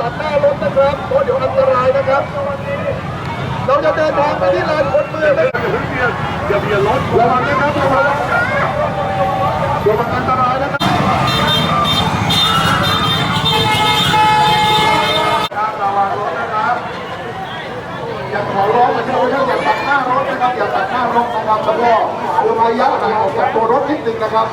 ตัดหน้ารถนะครับเพราะเดี๋ยวอันตรายนะครับ เราจะเดินทางไปที่ลานคนเมืองนะอย่าเบียดรถระวังนะครับระวังระวังอันตรายนะครับอย่าตัดหน้ารถนะครับอย่าตัดหน้ารถนะครับอย่าตัดหน้ารถนะครับแล้วก็ระยะห่างออกจากตัวรถนิดนึงนะครับ